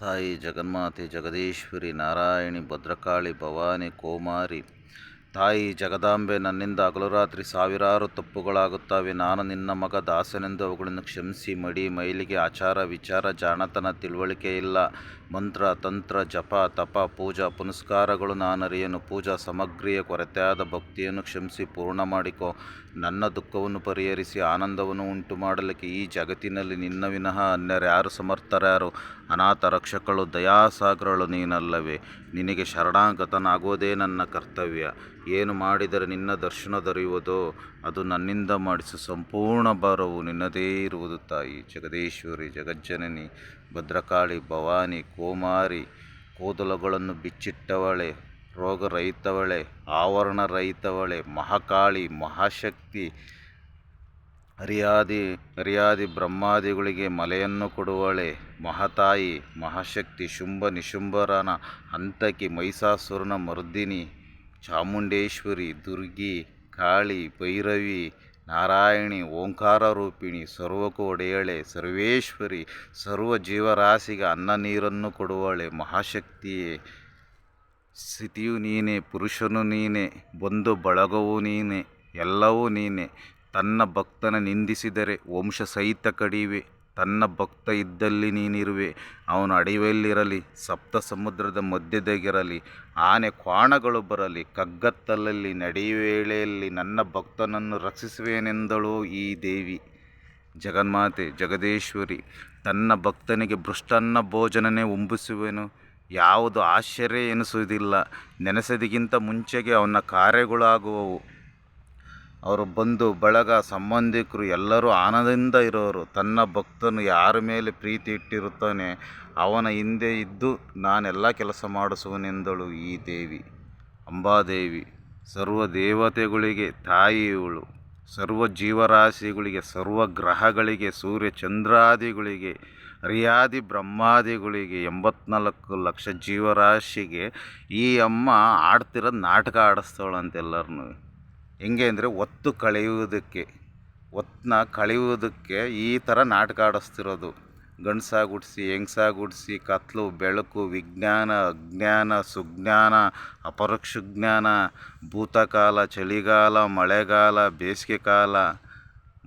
ತಾಯಿ ಜಗನ್ಮಾತೆ ಜಗದೀಶ್ವರಿ ನಾರಾಯಣಿ ಭದ್ರಕಾಳಿ ಭವಾನಿ ಕೋಮಾರಿ ತಾಯಿ ಜಗದಾಂಬೆ ನನ್ನಿಂದ ಹಗಲು ರಾತ್ರಿ ಸಾವಿರಾರು ತಪ್ಪುಗಳಾಗುತ್ತವೆ. ನಾನು ನಿನ್ನ ಮಗ ದಾಸನೆಂದು ಅವುಗಳನ್ನು ಕ್ಷಮಿಸಿ, ಮಡಿ, ಮೈಲಿಗೆ, ಆಚಾರ, ವಿಚಾರ, ಜಾಣತನ, ತಿಳುವಳಿಕೆ ಇಲ್ಲ. ಮಂತ್ರ, ತಂತ್ರ, ಜಪ, ತಪ, ಪೂಜಾ, ಪುನಸ್ಕಾರಗಳು ನಾನರಿಯನು. ಪೂಜಾ ಸಮಗ್ರಿಯ ಕೊರತೆಯಾದ ಭಕ್ತಿಯನ್ನು ಕ್ಷಮಿಸಿ, ಪೂರ್ಣ ಮಾಡಿಕೊ. ನನ್ನ ದುಃಖವನ್ನು ಪರಿಹರಿಸಿ, ಆನಂದವನ್ನು ಉಂಟು ಮಾಡಲಿಕ್ಕೆ ಈ ಜಗತ್ತಿನಲ್ಲಿ ನಿನ್ನ ವಿನಃ ಅನ್ಯರ್ಯಾರು ಸಮರ್ಥರ್ಯಾರು ಅನಾಥ ರಕ್ಷಕಳು ದಯಾಸಾಗರಳು ನೀನಲ್ಲವೇ. ನಿನಗೆ ಶರಣಾಗತನಾಗೋದೇ ನನ್ನ ಕರ್ತವ್ಯ. ಏನು ಮಾಡಿದರೆ ನಿನ್ನ ದರ್ಶನ ದೊರೆಯುವುದೋ ಅದು ನನ್ನಿಂದ ಮಾಡಿಸು. ಸಂಪೂರ್ಣ ಭಾರವು ನಿನ್ನದೇ ಇರುವುದು ತಾಯಿ. ಜಗದೀಶ್ವರಿ, ಜಗಜ್ಜನನಿ, ಭದ್ರಕಾಳಿ, ಭವಾನಿ, ಕೋಮಾರಿ, ಕೂದಲುಗಳನ್ನು ಬಿಚ್ಚಿಟ್ಟವಳೆ, ರೋಗರಹಿತವಳೆ, ಆವರಣರಹಿತವಳೆ, ಮಹಾಕಾಳಿ, ಮಹಾಶಕ್ತಿ ಹರಿಯಾದಿ ಹರಿಯಾದಿ ಬ್ರಹ್ಮಾದಿಗಳಿಗೆ ಮಲೆಯನ್ನು ಕೊಡುವಳೆ, ಮಹಾತಾಯಿ, ಮಹಾಶಕ್ತಿ, ಶುಂಭ ನಿಶುಂಭರನ ಹಂತಕಿ ಮೈಸಾಸುರನ ಮರ್ದಿನಿ ಚಾಮುಂಡೇಶ್ವರಿ, ದುರ್ಗಿ, ಕಾಳಿ, ಭೈರವಿ, ನಾರಾಯಣಿ, ಓಂಕಾರ ರೂಪಿಣಿ ಸರ್ವಕ್ಕೂ ಒಡೆಯಳೆ ಸರ್ವೇಶ್ವರಿ ಸರ್ವ ಜೀವರಾಶಿಗೆ ಅನ್ನ ನೀರನ್ನು ಕೊಡುವಳೆ, ಮಹಾಶಕ್ತಿಯೇ. ಸ್ಥಿತಿಯು ನೀನೆ, ಪುರುಷನು ನೀನೆ ಬಂಧು ಬಳಗವೂ ನೀನೆ, ಎಲ್ಲವೂ ನೀನೆ. ತನ್ನ ಭಕ್ತನ ನಿಂದಿಸಿದರೆ ವಂಶ ಸಹಿತ ಕಡಿವೆ. ತನ್ನ ಭಕ್ತ ಇದ್ದಲ್ಲಿ ನೀನಿರುವೆ. ಅವನು ಅಡಿವೆಯಲ್ಲಿರಲಿ ಸಪ್ತ ಸಮುದ್ರದ ಮಧ್ಯದಾಗಿರಲಿ, ಆನೆ ಕ್ವಾಣಗಳು ಬರಲಿ, ಕಗ್ಗತ್ತಲಲ್ಲಿ ನಡೆಯುವೇಳೆಯಲ್ಲಿ ನನ್ನ ಭಕ್ತನನ್ನು ರಕ್ಷಿಸುವೆನೆಂದಳು ಈ ದೇವಿ. ಜಗನ್ಮಾತೆ, ಜಗದೀಶ್ವರಿ, ತನ್ನ ಭಕ್ತನಿಗೆ ಭೃಷ್ಟನ್ನ ಭೋಜನನೇ ಉಂಬಿಸುವೆನು. ಯಾವುದು ಆಶ್ಚರ್ಯ ಎನಿಸುವುದಿಲ್ಲ. ನೆನೆಸದಿಗಿಂತ ಮುಂಚೆಗೆ ಅವನ ಕಾರ್ಯಗಳಾಗುವವು. ಅವರು ಬಂಧು ಬಳಗ ಸಂಬಂಧಿಕರು ಎಲ್ಲರೂ ಆನಂದದಿಂದ ಇರೋರು. ತನ್ನ ಭಕ್ತನು ಯಾರ ಮೇಲೆ ಪ್ರೀತಿ ಇಟ್ಟಿರುತ್ತಾನೆ, ಅವನ ಹಿಂದೆ ಇದ್ದು ನಾನೆಲ್ಲ ಕೆಲಸ ಮಾಡಿಸುವನೆಂದಳು ಈ ದೇವಿ. ಅಂಬಾದೇವಿ ಸರ್ವ ದೇವತೆಗಳಿಗೆ ತಾಯಿ ಇವಳು ಸರ್ವ ಜೀವರಾಶಿಗಳಿಗೆ ಸರ್ವ ಗ್ರಹಗಳಿಗೆ ಸೂರ್ಯ ಚಂದ್ರಾದಿಗಳಿಗೆ ಹರಿಯಾದಿ ಬ್ರಹ್ಮಾದಿಗಳಿಗೆ, ಎಂಬತ್ನಾಲ್ಕು ಲಕ್ಷ ಜೀವರಾಶಿಗೆ ಈ ಅಮ್ಮ ಆಡ್ತಿರೋದು ನಾಟಕ ಆಡಿಸ್ತಾಳಂತೆ ಎಲ್ಲರನ್ನೂ ಹೆಂಗೆ ಅಂದರೆ ಒತ್ತು ಕಳೆಯುವುದಕ್ಕೆ ಒತ್ತನ್ನ ಕಳೆಯುವುದಕ್ಕೆ ಈ ಥರ ನಾಟಕ ಆಡಿಸ್ತಿರೋದು ಗಂಡಸಾಗಿ ಗುಡಿಸಿ ಹೆಂಗ್ಸಾಗಿ ಗುಡಿಸಿ ಕತ್ಲು, ಬೆಳಕು, ವಿಜ್ಞಾನ, ಅಜ್ಞಾನ, ಸುಜ್ಞಾನ ಅಪರೋಕ್ಷ ಜ್ಞಾನ ಭೂತಕಾಲ, ಚಳಿಗಾಲ, ಮಳೆಗಾಲ ಬೇಸಿಗೆ ಕಾಲ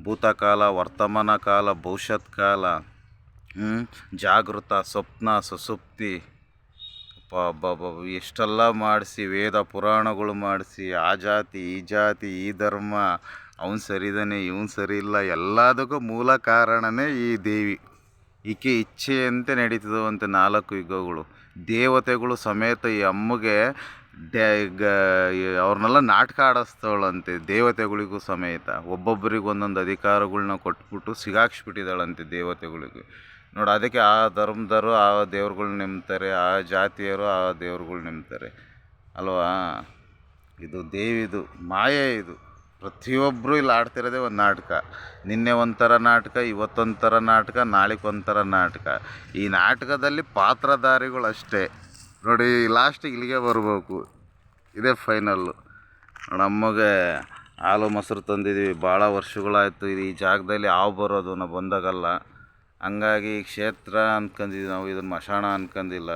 ಭೂತಕಾಲ ವರ್ತಮಾನ ಕಾಲ ಭವಿಷ್ಯತ್ ಕಾಲ ಜಾಗೃತ, ಸ್ವಪ್ನ, ಸುಸುಪ್ತಿ ಎಷ್ಟೆಲ್ಲ ಮಾಡಿಸಿ, ವೇದ ಪುರಾಣಗಳು ಮಾಡಿಸಿ, ಆ ಜಾತಿ, ಈ ಜಾತಿ, ಈ ಧರ್ಮ, ಅವನು ಸರಿದಾನೆ, ಇವನು ಸರಿ ಇಲ್ಲ ಎಲ್ಲದಕ್ಕೂ ಮೂಲ ಕಾರಣನೇ ಈ ದೇವಿ. ಈಕೆ ಇಚ್ಛೆಯಂತೆ ಅಂತ ನಾಲ್ಕು ಯುಗಗಳು. ದೇವತೆಗಳು ಸಮೇತ ಈ ಅಮ್ಮಗೆ ಡ್ಯಾ, ಗ ಅವ್ರನ್ನೆಲ್ಲ ನಾಟಕ ಆಡಿಸ್ತಾಳಂತೆ, ದೇವತೆಗಳಿಗೂ ಸಮೇತ. ಒಬ್ಬೊಬ್ಬರಿಗೆ ಒಂದೊಂದು ಅಧಿಕಾರಗಳ್ನ ಕೊಟ್ಬಿಟ್ಟು ಸಿಗಾಕ್ಸ್ಬಿಟ್ಟಿದ್ದಾಳಂತೆ ದೇವತೆಗಳಿಗೆ. ನೋಡಿ, ಅದಕ್ಕೆ ಆ ಧರ್ಮದವರು, ಆ ದೇವ್ರುಗಳು ನಂಬ್ತಾರೆ ಆ ಜಾತಿಯವರು, ಆ ದೇವ್ರುಗಳು ನಂಬ್ತಾರೆ ಅಲ್ವಾ? ಇದು ದೇವಿದು, ಮಾಯೆ ಇದು. ಪ್ರತಿಯೊಬ್ಬರು ಇಲ್ಲಿ ಆಡ್ತಿರೋದೇ ಒಂದು ನಾಟಕ. ನಿನ್ನೆ ಒಂಥರ ನಾಟಕ, ಇವತ್ತೊಂಥರ ನಾಟಕ ನಾಳೆಗೆ ಒಂಥರ ನಾಟಕ. ಈ ನಾಟಕದಲ್ಲಿ ಪಾತ್ರಧಾರಿಗಳು ಅಷ್ಟೇ. ನೋಡಿ ಲಾಸ್ಟ್ ಇಲ್ಲಿಗೆ ಬರಬೇಕು. ಇದೇ ಫೈನಲ್ಲು ನಮಗೆ ಹಾಲು ಮೊಸರು ತಂದಿದ್ದೀವಿ. ಭಾಳ ವರ್ಷಗಳಾಯಿತು. ಈ ಜಾಗದಲ್ಲಿ ಹಾವು ಬರೋದು ನಾವು ಬಂದಾಗಲ್ಲ. ಹಂಗಾಗಿ ಕ್ಷೇತ್ರ ಅನ್ಕೊಂಡಿದ್ವಿ ನಾವು ಇದನ್ನು ಮಶಾಣ ಅನ್ಕೊಂಡಿಲ್ಲ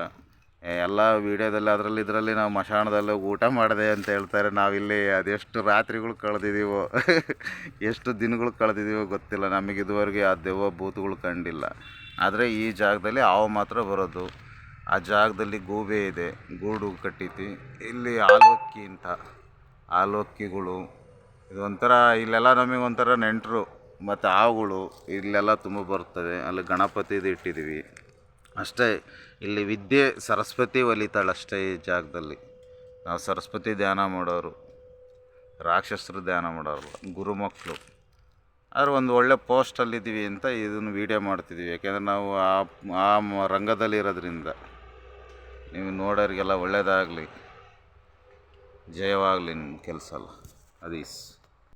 ಎಲ್ಲ ವೀಡಿಯೋದಲ್ಲಿ ಅದರಲ್ಲಿ ಇದರಲ್ಲಿ ನಾವು ಮಶಾಣದಲ್ಲಿ ಊಟ ಮಾಡಿದೆ ಅಂತ ಹೇಳ್ತಾರೆ. ನಾವಿಲ್ಲಿ ಅದೆಷ್ಟು ರಾತ್ರಿಗಳು ಕಳೆದಿದ್ದೀವೋ ಎಷ್ಟು ದಿನಗಳು ಕಳೆದಿದ್ದೀವೋ ಗೊತ್ತಿಲ್ಲ. ನಮಗೆ ಇದುವರೆಗೆ ಆ ದೆವ್ವ ಭೂತಗಳು ಕಂಡಿಲ್ಲ. ಆದರೆ ಈ ಜಾಗದಲ್ಲಿ ಹಾವು ಮಾತ್ರ ಬರೋದು. ಆ ಜಾಗದಲ್ಲಿ ಗೂಬೆ ಇದೆ, ಗೂಡು ಕಟ್ಟಿತಿ. ಇಲ್ಲಿ ಆಲೋಕ್ಕಿ ಅಂತ, ಆಲೋಕ್ಕಿಗಳು. ಇದೊಂಥರ, ಇಲ್ಲೆಲ್ಲ ನಮಗೆ ಒಂಥರ ನೆಂಟರು. ಮತ್ತು ಆವುಗಳು ಇಲ್ಲೆಲ್ಲ ತುಂಬ ಬರ್ತವೆ. ಅಲ್ಲಿ ಗಣಪತಿದು ಇಟ್ಟಿದ್ದೀವಿ ಅಷ್ಟೇ, ಇಲ್ಲಿ ವಿದ್ಯೆ ಸರಸ್ವತಿ ಒಲಿತಾಳೆ ಅಷ್ಟೇ ಈ ಜಾಗದಲ್ಲಿ. ನಾವು ಸರಸ್ವತಿ ಧ್ಯಾನ ಮಾಡೋರು, ರಾಕ್ಷಸರು ಧ್ಯಾನ ಮಾಡೋರಲ್ಲ ಗುರುಮಕ್ಕಳು ಆದರೆ ಒಂದು ಒಳ್ಳೆ ಪೋಸ್ಟಲ್ಲಿದ್ದೀವಿ ಅಂತ ಇದನ್ನು ವೀಡಿಯೋ ಮಾಡ್ತಿದ್ದೀವಿ ಯಾಕೆಂದರೆ ನಾವು ಆ ಆ ಮ- ರಂಗದಲ್ಲಿ ಇರೋದ್ರಿಂದ ನೀವು ನೋಡೋರಿಗೆಲ್ಲ ಒಳ್ಳೆಯದಾಗಲಿ ಜಯವಾಗಲಿ ನಿಮ್ಮ ಕೆಲಸ ಎಲ್ಲ. ಅದೀಸ್.